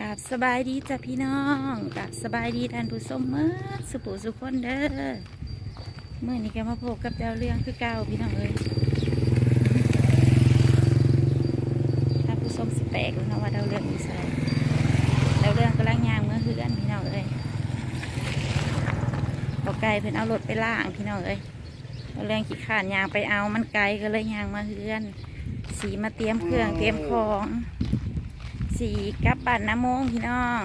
กับสบายดีจ้ะพี่น้องกับสบายดีท่านผู้ชมเมื่อสุปุสุคนเด้อเมื่อนี้แกมาพบกับดาวเรื่องคือเก่าพี่น้องเอ้ยท่านผู้ชมสิแปลกแล้วนะว่าดาวเรื่องมีใส่ดาวเรื่องกำลังยางเมื่อเฮือนพี่น้องเอ้ยบอกไก่เพิ่นเอารถไปล่างพี่น้องเอ้ยดาวเรื่องขี้ขานยางไปเอามันไกลก็เลยยางมาเฮือน สีมาเตรียมเครื่องเตรียมของ สีกับปั่นน้ำมงพี่น้อง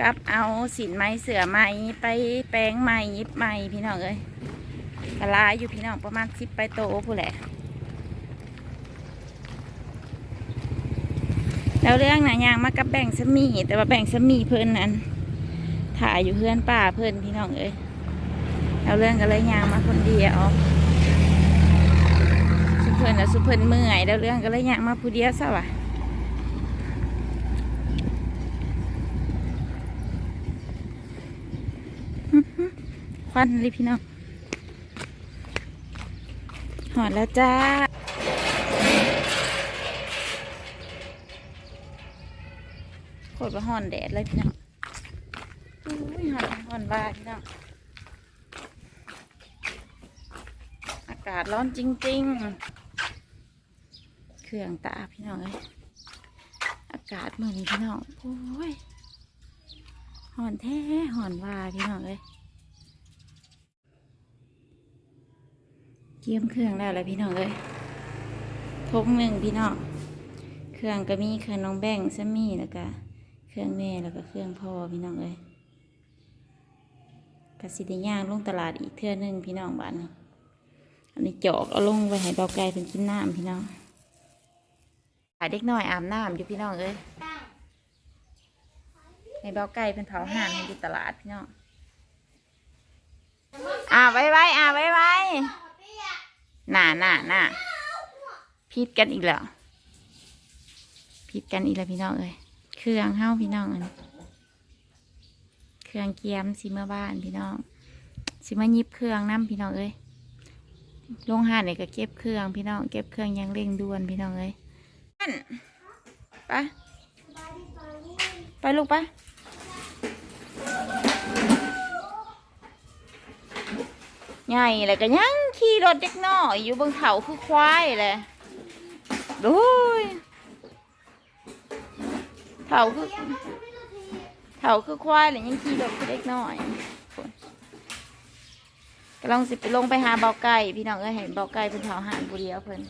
กับเอาสินไม้เสือไม้ไปแปลงไม้ยิบไม้พี่น้องเอ้ยกลายอยู่พี่น้องประมาณสิบไปโตผู้แหละ แล้วเรื่องหนายางมากับแบ่งสมีแต่ว่าแบ่งสมีเพิ่นนั้นถ่ายอยู่เพื่อนป้าเพิ่อนพี่น้องเอ้ยแล้วเรื่องก็เลยยางมาคนเดียวสุเพิ่นแล้วสุเพิ่นเมื่อยแล้วเรื่องก็เลยยางมาผู้เดียวซะวะ ควันเลยพี่น้องหอดแล้วจ้าโคตรว่าหอนแดดเลยพี่น้องอุ้ยหอนหอนบ้าพี่น้องอากาศร้อนจริง ๆ เครื่องตาพี่น้องเอ้ยอากาศเหมือนพี่น้องโอ้ยหอนแท้หอนว่าพี่น้องเอ้ย เกี่ยมเครื่องแล้วแหละพี่น้องเอ้ยทงหนึ่งพี่น้อง เครื่องก็มีเครื่องน้องแบ่งซะมีแล้วก็เครื่องแม่แล้วก็เครื่องพ่อพี่น้องเอ้ยกสิได้ย่างลงตลาดอีกเทื่อนึงพี่น้องบ้านนี้อันนี้จอกเอาลงไว้ให้เบาไก่เป็นกินน้ำพี่น้องหาเด็กน้อยอาบน้ำอยู่พี่น้องเอ้ยให้เบาไก่เป็นเผาห่านให้อยู่ตลาดพี่น้องอ่าไว้ไว้อ่าไว้ไว้ หน่าหน่าหน่าพิดกันอีกแล้วพิดกันอีกแล้วพี่น้องเอ้ยเครื่องเฮ้าพี่น้องอันเครื่องเกียมสิเมื่อบ้านพี่น้องสิมายิบเครื่องน้ำพี่น้องเอ้ยลงห้าเนี่ยก็เก็บเครื่องพี่น้องเก็บเครื่องยังเร่งด่วนพี่น้องเอ้ยนั่นไปไปลูกไปใหญ่เลยก็ยัง ขี่รถเด็กน้อยอยู่บนเขาคือควายเลยดูยเถาคือเถาคือควายเลยยังขี่รถคือเด็กน้อยกำลังสิไปลงไปหาเบาไก่พี่น้องเอ้ยเห็นเบาไก่เป็นเถาหานบุเดียวเพิ่น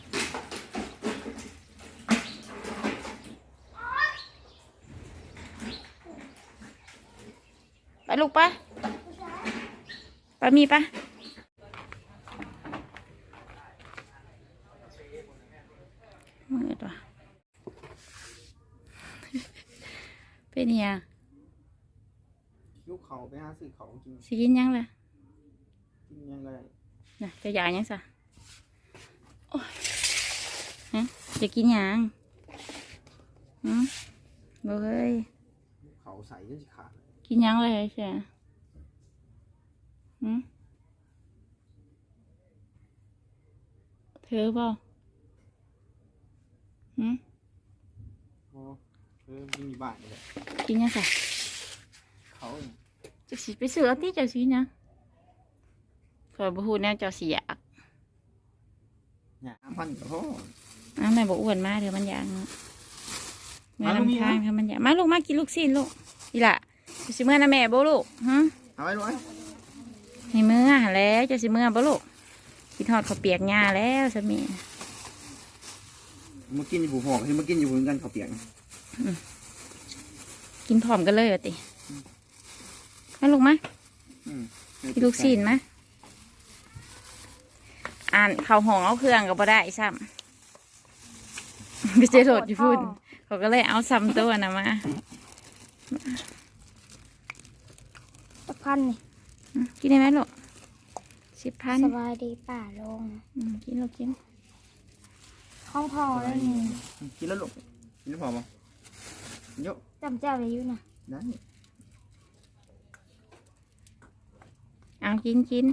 ไปลูกปะไปมีปะ มืดว่ะเป็นเนี่ยงยุคเขาไปหาซื้อเขากินสิกินยังล่ะกินยังไงน่ะจะอยากยังซะโอ้ยฮะจะกินยังหืมบ่เฮ้ยยุคเขาใส่จนสิขาดกินยังเลยใช่หืมเธอเปล่า หืมเพราะเออมันมีบ้านเลยกินยังซะเขาเนี่ยจะสิไปซื้อเอาที่เจ้าสินะคอยบ่ฮู้แนวเจ้าสิอยากเนี่ยสามพันก็พออ้าวแม่บอกอ้วนมากเดี๋ยวมันอยากเนาะแม่มาลูกมีลำทางนะถ้ามันอยากมาลูกมากินลูกสิ้นลูกอีหล่ะจะสิเมื่อนะแม่บ่ลูกฮะเอาไว้ด้วยให้เมื่อหั่นแล้วจะสิเมื่อบ่ลูกกินทอดข้าวเปียกหญ้าแล้วสามี มากินอยู่ผูหอกที่มากินอยู่ผูกันเขาวเปียกนะกินพร้อมกันเลยเหรอติมาลูกมาอืมกินลูกสิ้นมาอ่านข้าวหองเอาเครื่องก็บ่ได้ซ้ำไปเจอโดดอยู่พุ่นเขาก็เลยเอาซ้ำตัวนะมาตะพันนี่อืมกินได้ไหมลูกสิบพันสบายดีป่าลงอืมกินลูกกิน ห้องพอแล้วนี่กินแล้วลูกกินแล้วพอป่ะเยอะจำเจ้าเลยอยู่นะได้เอากินกิน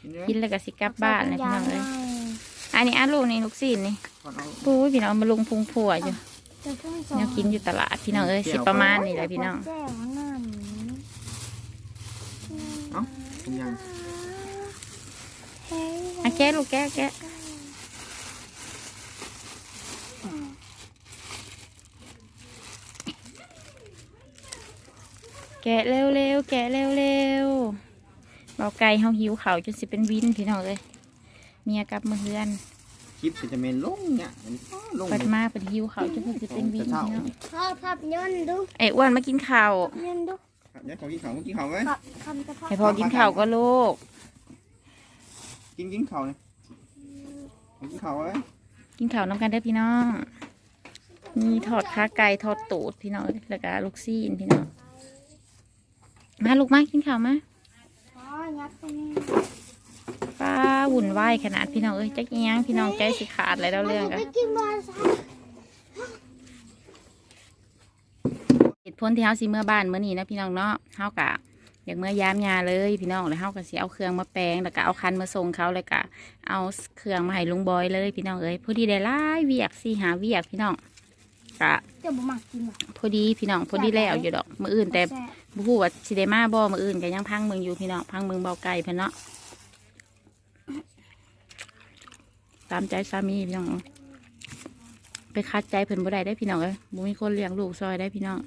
กินเลยกินแล้วก็สิกลับบ้านเลยพี่น้องเลยให้อันนี้อันลูกนี่ลูกศิษย์นี่ก่อนเอาปูยพี่น้องเอามาลงพุงผัวอยู่จะเพิ่งสอนแนวกินอยู่ตลาดพี่น้องเอ้ยสิประมาณนี้เลยพี่น้องแจ้งว่าน้ำเอ้าผมยังเฮ้ยอะแกะลูกแกะแก แกะเร็วๆ แกะเร็วๆเบาไก่เฮาหิวเขาวจนสิเป็นวินพี่น้องเอ้ยเมียกลับมาเฮือนคลิปจะเมนลงเนี่ยมันลงเปิดมาเป็นหิวเขาวจนสิเป็นวินพี่น้องพ่อพับยนต์ดูไอ้อ้วนมากินข้าวยนต์ดูครับเดี๋ยวขอกินข้าวกินข้าวไหมพับคำจะพับให้พอกินข้าวก็ลูกกินกินข้าวเลยขอกินข้าวไหมกินข้าวน้ำกันเด้อพี่น้องมีทอดขาไก่ทอดตูดพี่น้องแล้วก็ลูกซีนพี่น้อง มาลูกมากินข้าวมาอ๋อยัดตรงนี้ป้าวุ่นวายขนาดพี่น้องเอ้ยจักอีหยังพี่น้องใจสิขาดเลยเราเรื่องกันไปกินบอลซะเหตุผลที่เฮาสิเมื่อบ้านเมื่อนี้นะพี่น้องเนาะเฮากะอยากเมื่อยามยาเลยพี่น้องแล้วเฮาก็สิเอาเครื่องมาแปลงแล้วก็เอาคันมาส่งเขาแล้วก็เอาเครื่องมาให้ลุงบอยเลยพี่น้องเอ้ยพอดีได้หลายเวียกสิหาเวียกพี่น้องกะเดี๋ยวบ่มักกินหรอกพอดีพี่น้องพอดีแล้วอยู่ดอกมื้ออื่นแต่ซ่ บบ่ฮู้ว่าสิได้มาบ่มืออื่นก็ยังพังเมืองอยู่พี่น้องพังเมืองเบาไก่เพิ่นเนาะตามใจสามีพี่น้องไปคัดใจเพิ่นบ่ได้ได้พี่น้องเอ้ยบ่มีคนเลี้ยงลูกซอยได้พี่น้อง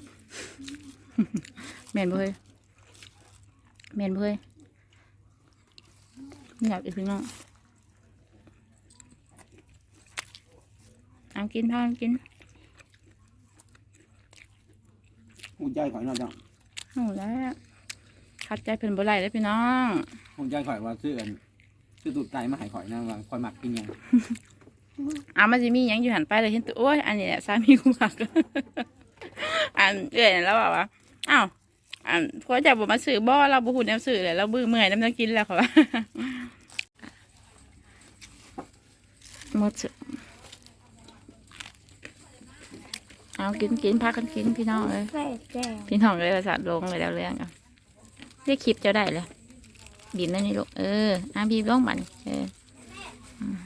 แม่นบ่เฮ้ยแม่นบ่เฮ้ยอยากอีกพี่น้องเอากินพากินหุ่นใจข่อยนอนจัง เอาแล้วคัดใจเพิ่นบ่ได้ได้อพี่น้องหุ่นใจข่อยว่าซื้ออันซื้อตูดไก่มาให้ข่อยนะว่าข่อยหมักกินยังเอามาสิมีหยังอยู่หันไปเลยเห็นตัวโอ้ยอันนี้แหละสามีกูมัก อันเอื่อยนั่นแล้วบอกว่าอ้าวอันพอจะบอกมาสื่อบ่เราบุหุ่นแนวสื่อเลยเราบื้อเมื่อยน้ำจะกินแล้วเขาว่าหมดสื่อ เอากินกินพากันกินพี่น้องเลยแซ่บแจ้งพี่น้องเลยประสาทลงเลยแล้วเรื่องกันเรียกคลิปเจะได้เลยบินนั่นนี่ลูกเอออะบีบลงมันเอออืม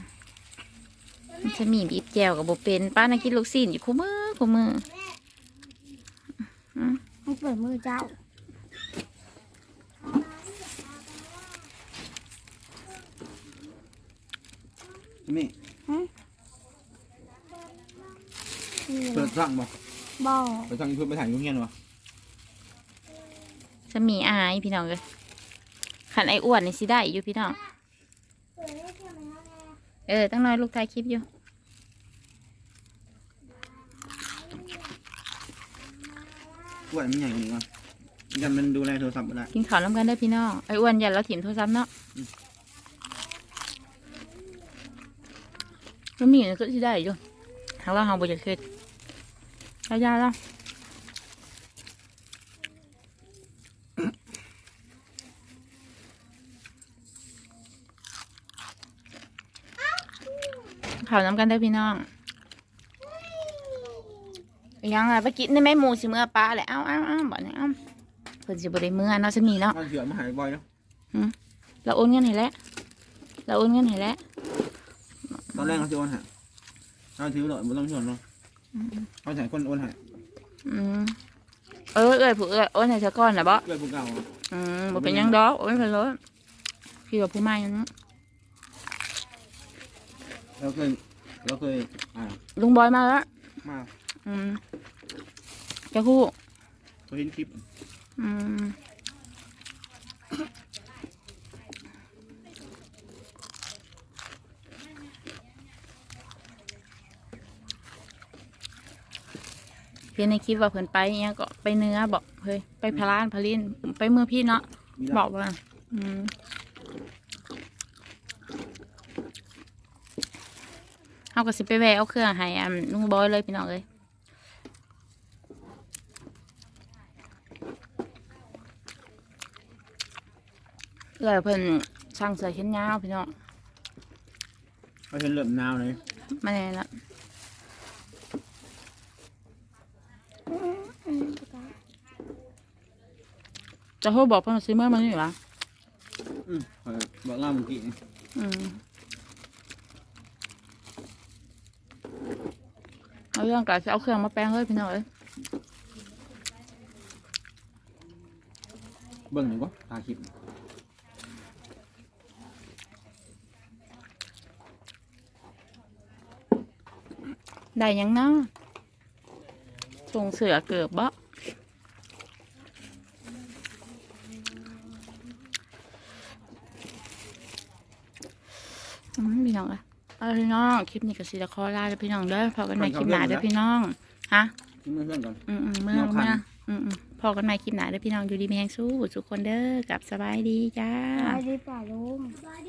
มันจะมีบีบแจวกับโบเป็นป้านักกินลูกซีนอยู่คู่มือคู่มือให้เปิดมือเจ้านี่ นี่เปิดสั่งบ่บ่อเปิดสั่งเพื่อไปถ่ายยุ่งเงี้ยวะจะมีอายพี่น้องเลยขันไออ้วนนี่สิได้อยู่พี่น้องเออตั้งน้อยลูกถ่ายคลิปอยู่อ้วนมันใหญ่กว่านี้วะยันมันดูแลโทรศัพท์ไม่ได้กินข้าวน้ำกันได้อพี่น้องไออ้วนอย่าเราถิ่มโทรศัพท์เนาะมันมีอย่างก็สิได้อยู่ทางเราเฮาบ่จะเคิด ระยะแล้วข้าวน้ำกันได้อพี่น้องยังไงไปกินได้ไหมหมูสิเมื่อปลาแหละเอ้าเอ้าเอ้าบ่เนี่ยเอ้าเพิ่นสิบ่ได้เมื่อเนาะจะมีเนาะถ้าเสือมาหายบ่อยเนาะเราโอนเงินให้แล้วเราโอนเงินให้แล้วตอนแรกเขาจะโอนใหายเราถือเลยไม่ต้องชวนเนาะ เขาใส่คนโอนใหายอืมเออเอ้ยผู้เอ้ยโอนให้ซะก่อนนะบ่เพื่อนผู้เก่าอืมบ่เป็นหยังดอกโอนไปเลยพี่ว่าผู้ใหม่นั่นเนาะเราเคยเราเคยอ่าลุงบอยมาแล้วมาอืมจะคู่เขาเห็นคลิป อืม เพี่ในคลิปว่าเพิ่นไปอิหยังก็ไปเนื้อบอกเฮ้ยไปพลานพลินไปเมืองพี่เนาะมีบเราอกว่าอืมเอาก็สิไปแวะเอาเครื่องให้อันลุงบอยเลยพี่น้องเลยเลยเพิ่นสั่งเสื้อเชิ้นยาวพี่น้องเขาเห็นเหลือบนาวเลยมาแน่ละ อืมอืม จะโทรบอกเพิ่นว่าซื้อเมื่อมันนี่หรออืมข้อยบอกเล่าเมื่อกี้อืมเอาเรื่องก่อนจะเอาเครื่องมาแปลงเลยพี่น้องเอ้ยเบิ่งหนึ่งก็ตาคลิปได้หยังเนาะส่งเสือเกือบบ่ พี่น้องเอ้ยเอาพี่น้องคลิปนี้ก็สิจะขอลาเด้อพี่น้องเด้อพอกันใหม่คลิปหน้าเด้อพี่น้องฮะที่มือเพื่อนก่อน อืมอืมเมื่อแนวคันเมื่ออืมอืมพอกันใหม่คลิปหน้าเด้อพี่น้องอยู่ดีมีแรงสู้ทุกคนเด้อกลับสบายดีจ้าสบายดีป่าลุงสบายดีป่าลุง